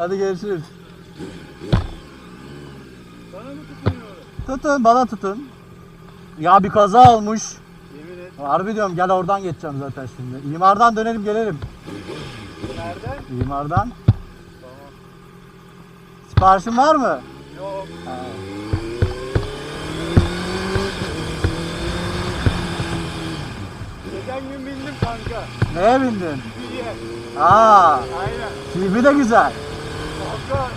Hadi görüşürüz. Sana mı tutunuyor? Tutun bana tutun. Ya bir kaza olmuş. Yemin et. Harbi diyorum gel oradan geçeceğim zaten şimdi. İmardan dönelim gelelim. Nereden? İmardan. Tamam. Siparişin var mı? Yok. Ha. Geçen gün bindim kanka. Neye bindin? Diye. Aa, Aynen. TV de güzel. Kanka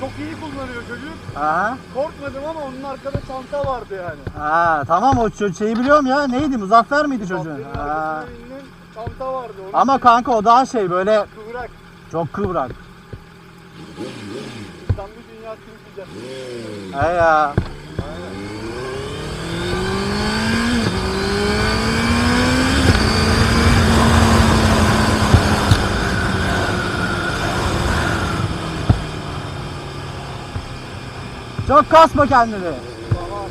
çok iyi kullanıyor çocuk. Aha. Korkmadım ama onun arkada çanta vardı yani. Ha, tamam o ço- şeyi biliyorum ya. Neydi? Muzaffer miydi çocuğun? Kaptanın Ha. arkasına bindim. Çanta vardı. Onu Ama kanka o daha şey böyle kıvrak. çok kıvrak. Sen bir dünya sürükleyeceğiz. He ya. Çok kasma kendini. Tamam.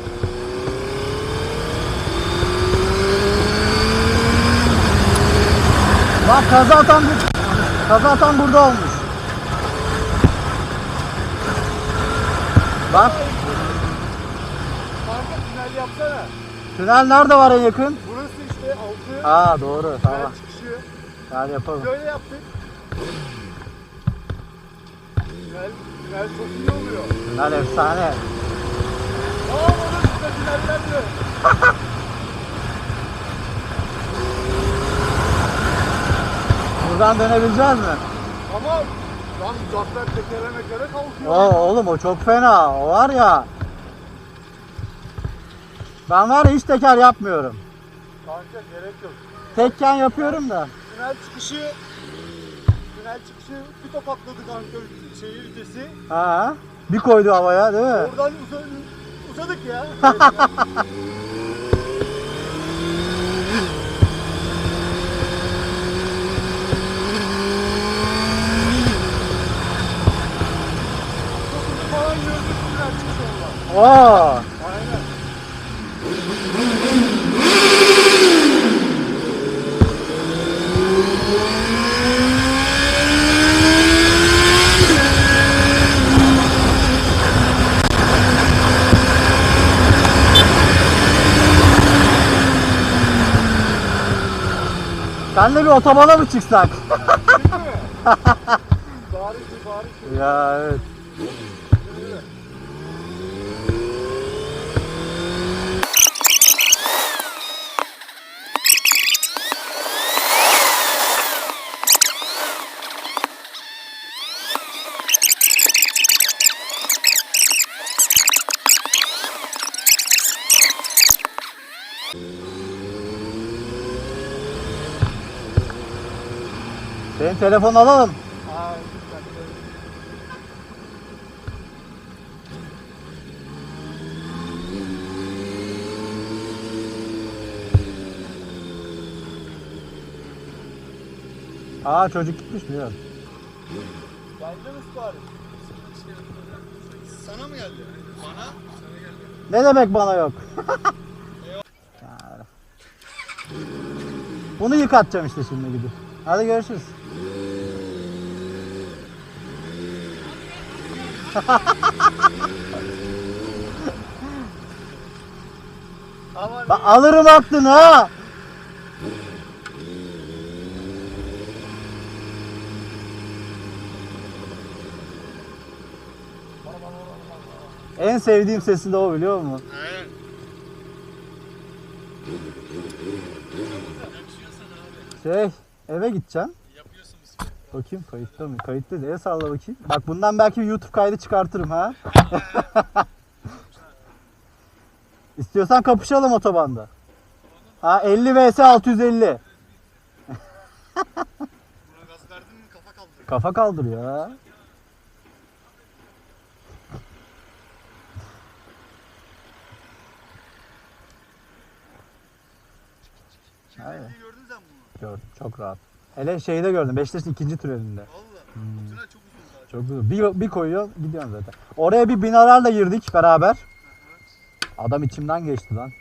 Bak kaza tam kaza tam burada olmuş. Bak Kanka tünel yapsana. tünel nerede var en yakın? Burası işte altı. Aa doğru tamam. Tünel çıkışı. Hadi yapalım. Böyle yaptık. Tünel, tünel çok iyi oluyor. Tünel efsane. Tamam onun üstüne tüneller diyor. Buradan dönebileceğiz mi? Ama lan uzaklar tekere mekere kalkıyor. Oo, oğlum o çok fena. O var ya. Ben var ya hiç teker yapmıyorum. Kanka gerek yok. Tekken yapıyorum da. Tünel çıkışı Tünel çıkışı bir tokatladı kanka şehir vitesi. Ha. Bir koydu havaya değil mi? Oradan uza, uzadık ya. Dokuzu Aynen. Senle bir otobana mı çıksak? Değil mi? Bari şu bari ya evet. Senin telefonu alalım. Aa, çocuk gitmiş mi ya? Geldi mi sipariş? Sana mı geldi? Bana? Ne demek bana yok? Bunu yıkatacağım işte şimdi gidip. Hadi görüşürüz. Bak alırım aklını ha. En sevdiğim sesi de o biliyor musun? Aynen. Şey eve gideceğim. Bakayım kayıtta mı? Kayıtta diye salla bakayım. Bak bundan belki bir YouTube kaydı çıkartırım ha. İstiyorsan kapışalım otobanda. Ha 50 vs 650. Buna gaz verdin mi kafa kaldırıyor ha. Aynen. Gördüm çok rahat. Hele şeyde gördüm Beşiktaş'ın ikinci türevinde. Valla. O tünel çok uzun zaten. Çok güzel. Bir, bir koyuyor gidiyorsun zaten. Oraya bir binalarla girdik beraber. Adam içimden geçti lan.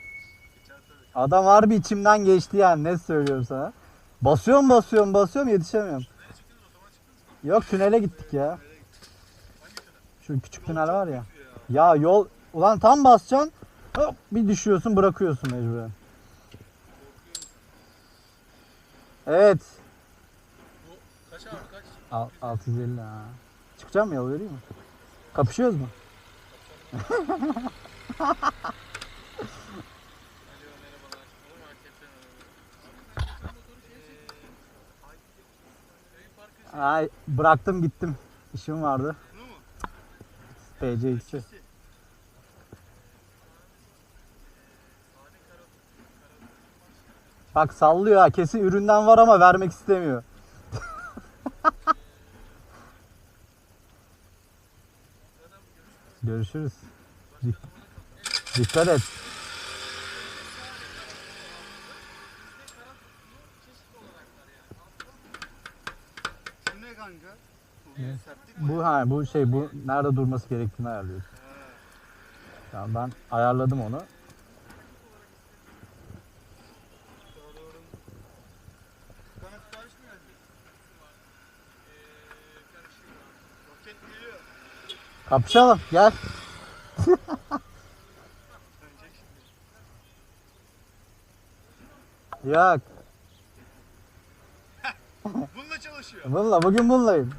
Adam harbi içimden geçti yani ne söylüyorum sana. Basıyorum basıyorum basıyorum yetişemiyorum. Yok tünele gittik ya. Şu küçük tünel var ya. Ya yol ulan tam basacaksın. Hop bir düşüyorsun bırakıyorsun mecburen. Evet. Kaç abi kaç? Al- 650 ha. Çıkacağım mı yol vereyim mi? Kapışıyoruz mu? Ay bıraktım gittim. İşim vardı. Bunu mu? PC içi. Bak sallıyor ha. Kesin üründen var ama vermek istemiyor. Görüşürüz. Dik- Dikkat et. Bu ha bu şey bu nerede durması gerektiğini ayarlıyor. Tamam ben ayarladım onu. Kana sipariş mi geldi? Roket geliyor. Kapışalım gel. Yok. Bununla çalışıyor. Bununla bugün bununlayım.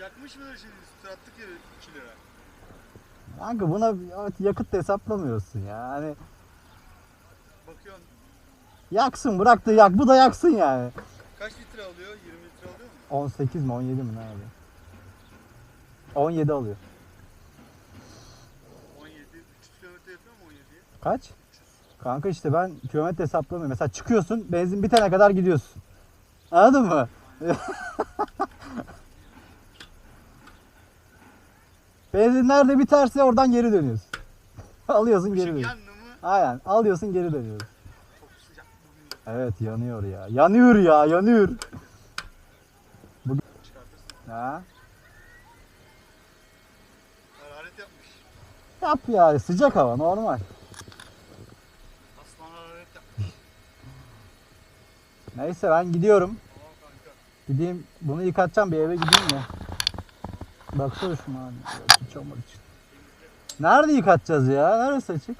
Yakmış mıdır şimdi? Sattık ya 2 lira. Kanka buna yakıt da hesaplamıyorsun ya. Hani Bakıyorsun yaksın bırak da yak bu da yaksın yani. kaç litre alıyor? 20 litre alıyor mu? 18 mi 17 mi ne alıyor? 17 alıyor. 17. 300 kilometre yapıyor mu 17'ye? Kaç? Kanka işte ben kilometre hesaplamıyorum. Mesela çıkıyorsun benzin bitene kadar gidiyorsun. Anladın mı? benzin nerede biterse oradan geri dönüyorsun. Alıyorsun geri dönüyorsun. Aynen alıyorsun geri dönüyorsun. Evet yanıyor ya. Yanıyor ya yanıyor. Yap ya sıcak hava normal. Neyse ben gidiyorum. Gideyim bunu yıkatacağım bir eve gideyim ya. Baksana şu an çamur için. Nerede yıkatacağız ya? Neresi açık?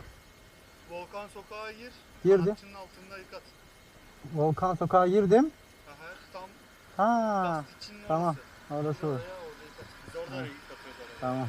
Volkan sokağa gir. Girdi. Sanatçının altında yıkat. Volkan sokağa girdim. Aha tam Ha, tamam. orası. Oraya orada yıkatıyoruz. Tamam.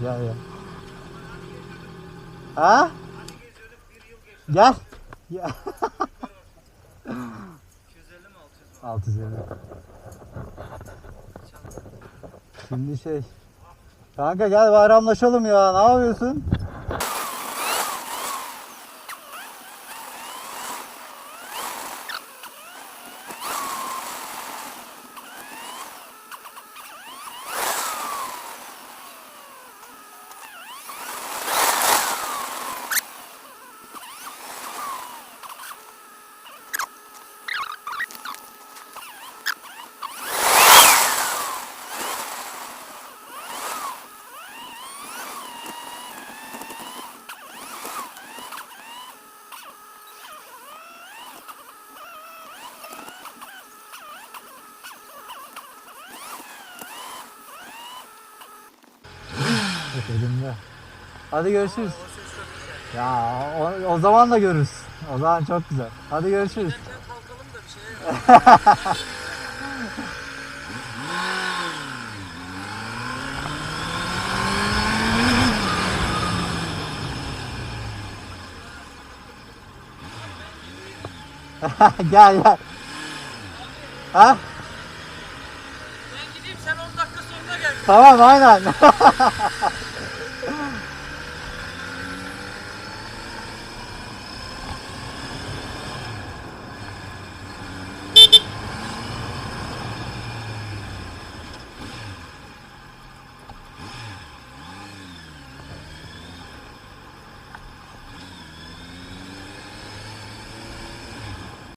Gel ya. Ha? Gel. Gel. 250 mi 600 650. mu? Şimdi şey. Kanka gel bayramlaşalım ya. Ne yapıyorsun? Yok elimde. Hadi görüşürüz. Ya o, o zaman da görürüz. O zaman çok güzel. Hadi görüşürüz. Gel gel. Ha? Ben gideyim sen 10 dakika sonra gel. Tamam aynen.